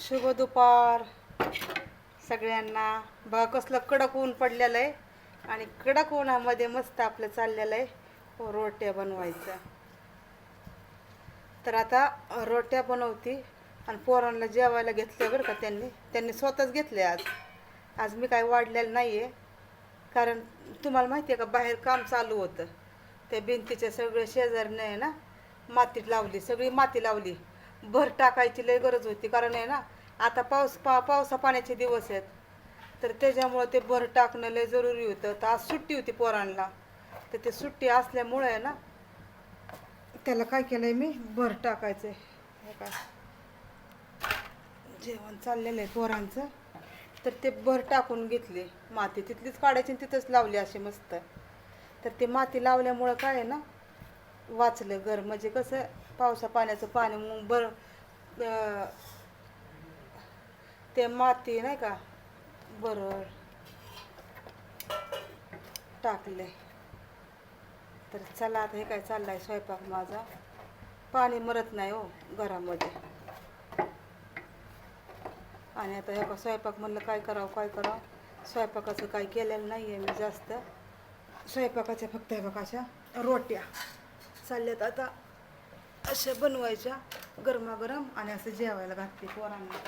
शुभ दुपार. सगळ्यांना. बघा कसलं कडक ऊन पडलेलं आहे. आणि कडक उन्हामध्ये मस्त आपलं चाललेलं आहे. हो, रोट्या बनवायचं. तर आता रोट्या बनवती. आणि पोरांना जेवायला घेतले बरं का त्यांनी. त्यांनी स्वतःच घेतले आज. आज मी काय वाढलेलं नाही आहे कारण तुम्हाला माहिती आहे का बाहेर काम चालू होतं. त्या भिंतीच्या सगळे शेजारने आहे ना माती लावली. सगळी माती लावली. भर टाकायची लय गरज होती. कारण आहे ना आता पाऊस पा पावसा पाण्याचे दिवस आहेत. तर त्याच्यामुळं ते भर टाकणं लय जरुरी होतं. तर आज सुट्टी होती पोरांना. तर ते सुट्टी असल्यामुळे आहे ना त्याला काय केलं आहे मी? भर टाकायचं आहे हे काय जेवण चाललेलं आहे पोरांचं. तर ते भर टाकून घेतली. माती तिथलीच काढायची तिथंच लावली अशी मस्त. तर ते माती लावल्यामुळं काय आहे ना वाचलं घर. म्हणजे कसं पावसा पाण्याचं पाणी मग बर ते माती नाही का बरं. टाकले तर चला आता हे काय चाललंय स्वयंपाक माझा. पाणी मरत नाही हो घरामध्ये. आणि आता हे का स्वयंपाक म्हणलं काय करावं काय करावं. स्वयंपाकाचं काय केलेलं नाही आहे मी जास्त. स्वयंपाकाच्या फक्त हे बघा अशा रोट्या चालल्यात आता. अशा बनवायच्या गरमागरम आणि असं जेवायला घातली पोरांना.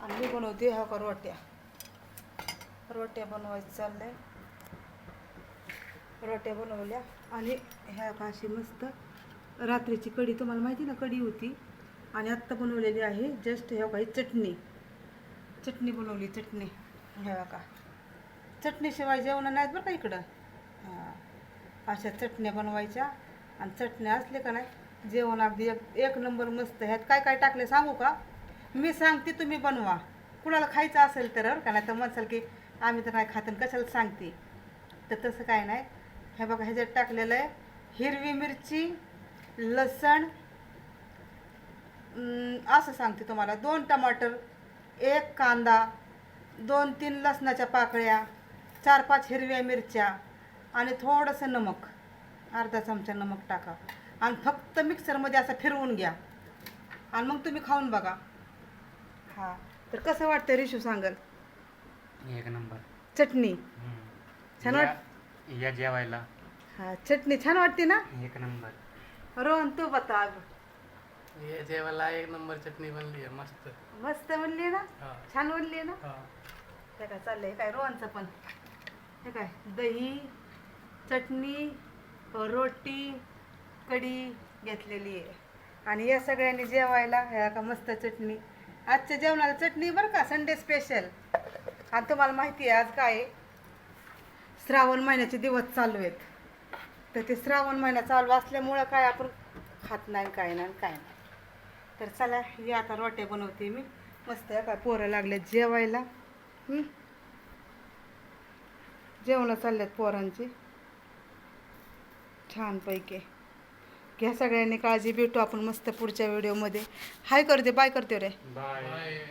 आणि मी बनवते हा का रोट्या. रोट्या बनवायचं चाललंय. रोट्या बनवल्या आणि ह्या का अशी मस्त रात्रीची कढी तुम्हाला माहिती ना कढी होती. आणि आत्ता बनवलेली आहे जस्ट ह्या काही चटणी. चटणी बनवली चटणी. ह्या का. चटणीशिवाय जेवणं नाहीत बरं का इकडं. हां. अशा चटण्या बनवायच्या. आणि चटण्या असले का नाही जेवण अगदी एक एक नंबर मस्त ह्यात काय काय टाकले सांगू का? मी सांगते तुम्ही बनवा. कुणाला खायचं असेल तर का? नाही तर म्हणसाल की आम्ही तर नाही खात कशाला सांगते? तर तसं काय नाही. हे बघा ह्याच्यात टाकलेलं आहे हिरवी मिरची लसण असं सांगते तुम्हाला. दोन टमाटर एक कांदा दोन तीन लसणाच्या पाकळ्या चार पाच हिरव्या मिरच्या आणि थोडंसं नमक. अर्धा चमचा नमक टाका. आणि फक्त मिक्सरमध्ये असं फिरवून घ्या. आणि मग तुम्ही खाऊन बघा. हां. तर कसं वाटतं रिशू सांगल? एक नंबर. चटणी. हम्म. छान या- या जेवायला. हा चटणी छान वाटते ना? एक नंबर. रोहन तू बता. ये जेवायला एक नंबर चटणी बनली आहे मस्त. मस्त म्हणली ना? हा. छान म्हणली ना? हा. हे काय चाललंय? काय रोहनचं पण? हे काय? दही चटणी रोटी कढी घेतलेली आहे. आणि या सगळ्यांनी जेवायला ह्या का मस्त चटणी. आजच्या जेवणाला चटणी बरं का? संडे स्पेशल आणि तुम्हाला माहिती आहे आज काय श्रावण महिन्याचे दिवस चालू आहेत. तर ते श्रावण महिना चालू असल्यामुळं काय आपण खात नाही काय नाही काय नाही. तर चला हे आता रोट्या बनवते मी. मस्त आहे काय पोरं लागले जेवायला. जेवणं चालल्यात पोरांची. छानपैकी. घ्या सगळ्यांनी काळजी भेटू आपण मस्त पुढच्या व्हिडिओमध्ये हाय करते बाय करते रे. बाय